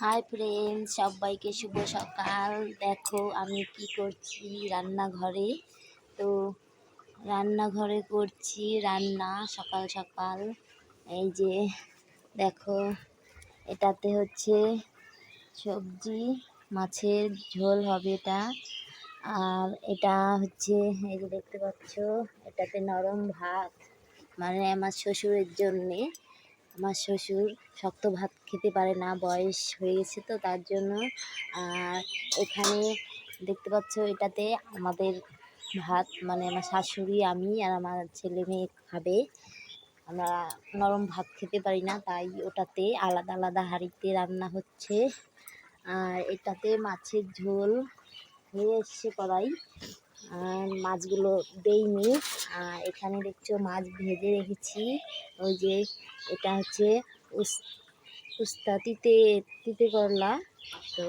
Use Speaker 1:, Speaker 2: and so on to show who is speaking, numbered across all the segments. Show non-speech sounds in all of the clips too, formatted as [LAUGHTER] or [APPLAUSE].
Speaker 1: Hi friend সবাইকে শুভ সকাল। দেখো আমি কি করছি রান্নাঘরে। তো রান্নাঘরে করছি রান্না সকাল সকাল। এই যে দেখো, এটাতে হচ্ছে সবজি, মাছের ঝোল হবে এটা। আর এটা হচ্ছে, এই যে দেখতে পাচ্ছ, এটাতে নরম ভাত। মানে আমার শ্বশুরের জন্যে। আমার শ্বশুর শক্ত ভাত খেতে পারে না, বয়স হয়ে গেছে তো তার জন্য। আর এখানে দেখতে পাচ্ছ এটাতে আমাদের ভাত মানে আমার শাশুড়ি, আমি আর আমার ছেলে মেয়ে খাবে। আমরা নরম ভাত খেতে পারি না, তাই ওটাতে আলাদা আলাদা হাঁড়িতে রান্না হচ্ছে। আর এটাতে মাছের ঝোল হয়ে এসছে কড়াই। মাছগুলো দেইনি। আর এখানে দেখছ মাছ ভেজে রেখেছি। ওই যে এটা হচ্ছে উস্তা, তিতে তিতে করলা। তো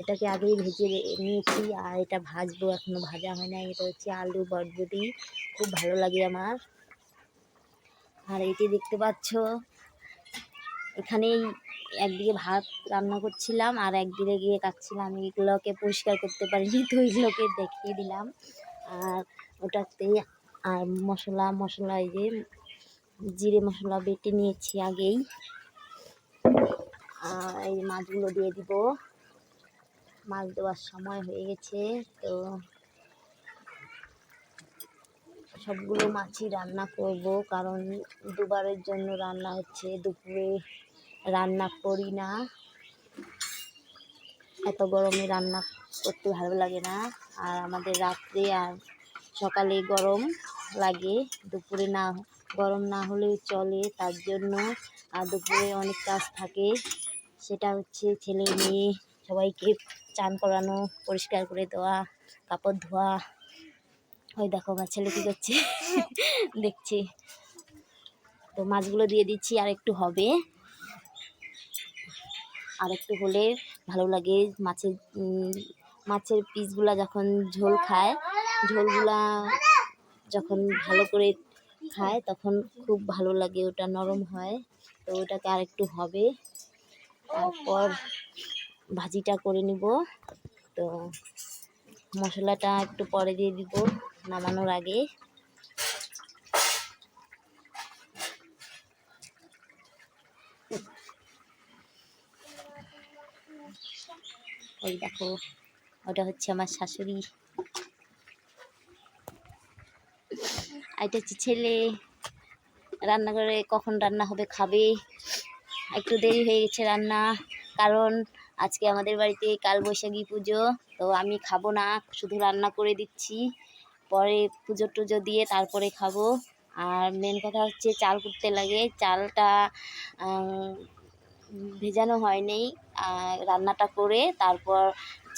Speaker 1: এটাকে আগেই ভেজে নিয়েছি। আর এটা ভাজবো এখনও, ভাজা হয় না এটা হচ্ছে আলু বটবটি খুব ভালো লাগে আমার। আর এটি দেখতে পাচ্ছ, এখানেই একদিকে ভাত রান্না করছিলাম আর একদিকে গিয়ে কাটছিলাম এগুলোকে পরিষ্কার করতে পারিনি তো এগুলোকে দেখিয়ে দিলাম। আর ওটাতে, আর মশলা মশলা এই যে জিরে মশলা বেটে নিয়েছি আগেই। আর এই মাছগুলো দিয়ে দিব। মাছ দেওয়ার সময় হয়ে গেছে তো সবগুলো মাছই রান্না করব কারণ দুবারের জন্য রান্না হচ্ছে দুপুরে। রান্না করি না। এত গরমে রান্না করতে ভালো লাগে না। আর আমাদের রাত্রে আর সকালে গরম লাগে। দুপুরে না, গরম না হলেও চলে, তার জন্য আর দুপুরে অনেক কাজ থাকে। সেটা হচ্ছে ছেলে মেয়ে সবাইকে চান করানো, পরিষ্কার করে দেওয়া, কাপড় ধোয়া। ওই দেখো আমার ছেলে কী করছে। [LAUGHS] দেখছি। তো মাছগুলো দিয়ে দিচ্ছি, আর একটু হবে। আর একটু হলে ভালো লাগে মাছের মাছের পিসগুলা যখন ঝোল খায়, ঝোলগুলা যখন ভালো করে খায় তখন খুব ভালো লাগে, ওটা নরম হয়। তো ওটাকে আর একটু হবে। তারপর ভাজিটা করে নিব। তো মশলাটা একটু পরে দিয়ে দিব নামানোর আগে। ওই দেখো, ওটা হচ্ছে আমার শাশুড়ি। আর এটা হচ্ছে ছেলে। রান্না করে কখন রান্না হবে খাবে। একটু দেরি হয়ে গেছে রান্না, কারণ আজকে আমাদের বাড়িতে কাল বৈশাখী পুজো, তো আমি খাব না, শুধু রান্না করে দিচ্ছি। পরে পুজো টুজো দিয়ে তারপরে খাব। আর মেন কথা হচ্ছে চাল করতে লাগে। চালটা ভেজানো হয়নি। রান্নাটা করে তারপর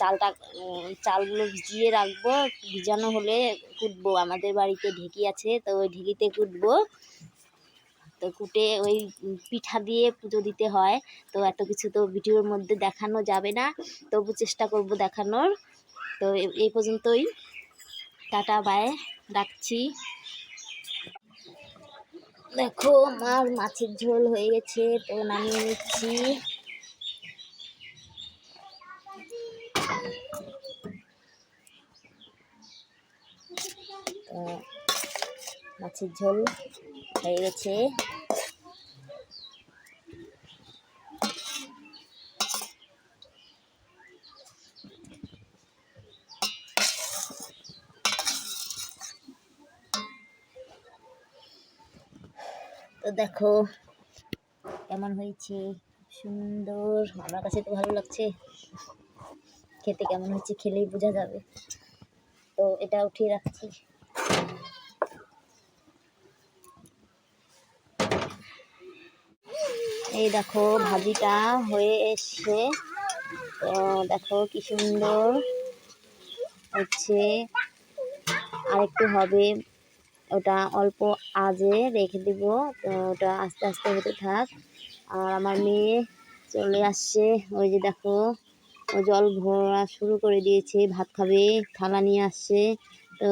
Speaker 1: চালটা, চালগুলো ভিজিয়ে রাখব। ভিজানো হলে কুটবো। আমাদের বাড়িতে ঢেঁকি আছে, তো ওই ঢেঁকিতে কুটবো। তো কুটে ওই পিঠা দিয়ে পুজো দিতে হয়। তো এত কিছু তো ভিডিওর মধ্যে দেখানো যাবে না। তবু চেষ্টা করব দেখানোর। তো এই পর্যন্তই। Tata, bye. রাখছি। দেখো আমার মাছের ঝোল হয়ে গেছে তো নামিয়ে নিচ্ছি। মাছের ঝোল হয়ে গেছে। তো দেখো কেমন হয়েছে? সুন্দর। আমার কাছে তো ভালো লাগছে। খেতে কেমন হচ্ছে খেলেই বোঝা যাবে। তো এটা উঠিয়ে রাখছি। এই দেখো, ভাজিটা হয়ে এসছে। দেখো কি সুন্দর হচ্ছে। আরেকটু হবে। ওটা অল্প আজে রেখে দিব, তো ওটা আস্তে আস্তে হতে থাক। আর আমার মেয়ে চলে আসছে, ওই যে দেখো, ও জল ভরা শুরু করে দিয়েছে, ভাত খাবে, থালা নিয়ে আসছে, তো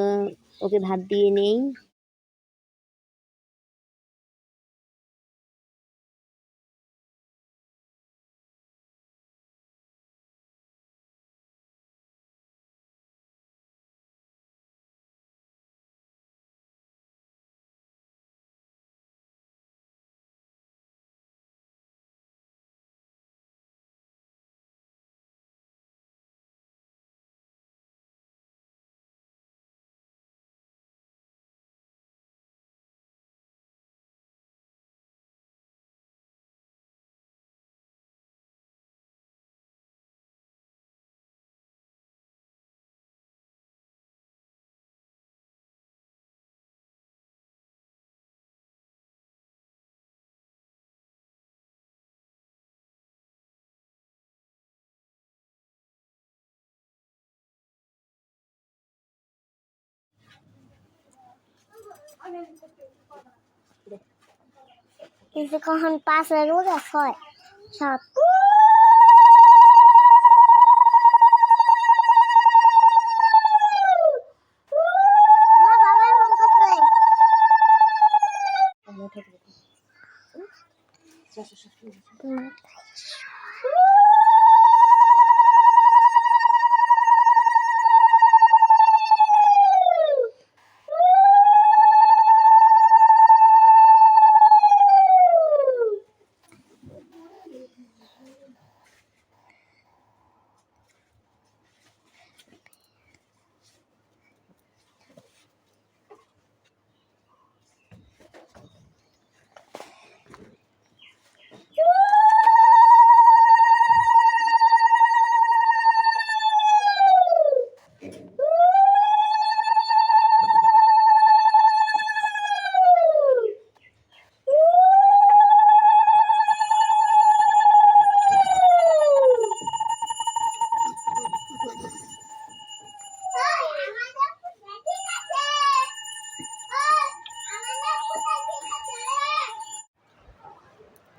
Speaker 1: ওকে ভাত দিয়ে নেই।
Speaker 2: Is it going to pass a little bit? Chop.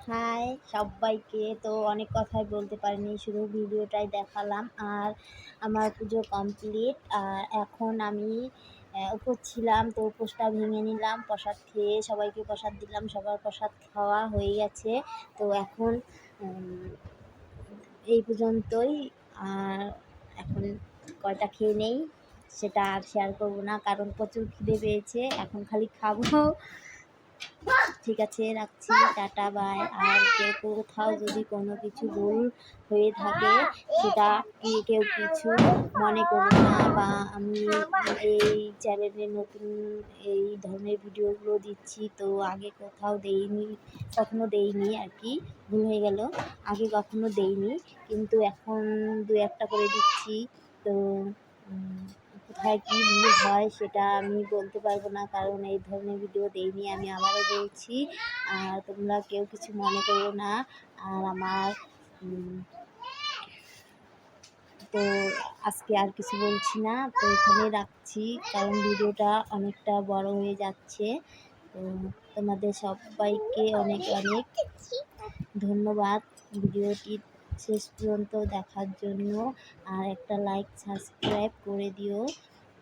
Speaker 1: Hi সবাইকে। তো অনেক কথাই বলতে পারিনি, শুধু ভিডিওটাই দেখালাম। আর আমার পুজো কমপ্লিট আর এখন আমি উপোস ছিলাম, তো উপোসটা ভেঙে নিলাম, প্রসাদ খেয়ে সবাইকে প্রসাদ দিলাম, সবার প্রসাদ খাওয়া হয়ে গেছে। তো এখন এই পর্যন্তই। আর এখন কয়টা খেয়ে নেই, সেটা আর শেয়ার করব না, কারণ প্রচুর খিদে পেয়েছে, এখন খালি খাব। ঠিক আছে, রাখছি, টাটা, বাই। আর কেউ কোথাও যদি কোনো কিছু ভুল হয়ে থাকে, সেটা কেউ কিছু মনে করবে না, বা আমি এই চ্যানেলে নতুন এই ধরনের ভিডিওগুলো দিচ্ছি, তো আগে কোথাও দেইনি, কখনো দেইনি আর কি, ভুল হয়ে গেল। আগে কখনো দেইনি, কিন্তু এখন দু একটা করে দিচ্ছি, তো কোথায় কী ভুল হয় সেটা আমি বলতে পারব না, কারণ এই ধরনের ভিডিও দেইনি, আমি আবারও বলছি। আর তোমরা কেউ কিছু মনে করো না। আর আমার তো আজকে আর কিছু বলছি না, তো এখানে রাখছি, কারণ ভিডিওটা অনেকটা বড় হয়ে যাচ্ছে। তো তোমাদের সবাইকে অনেক অনেক ধন্যবাদ ভিডিওটি শেষ পর্যন্ত দেখার জন্য আর একটা লাইক সাবস্ক্রাইব করে দিও।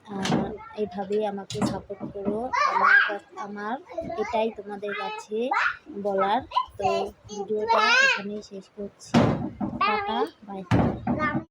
Speaker 1: আর এইভাবেই আমাকে সাপোর্ট করো। আমার আমার এটাই তোমাদের কাছে বলার। তো ভিডিওটা এখানেই শেষ করছি। Tata bye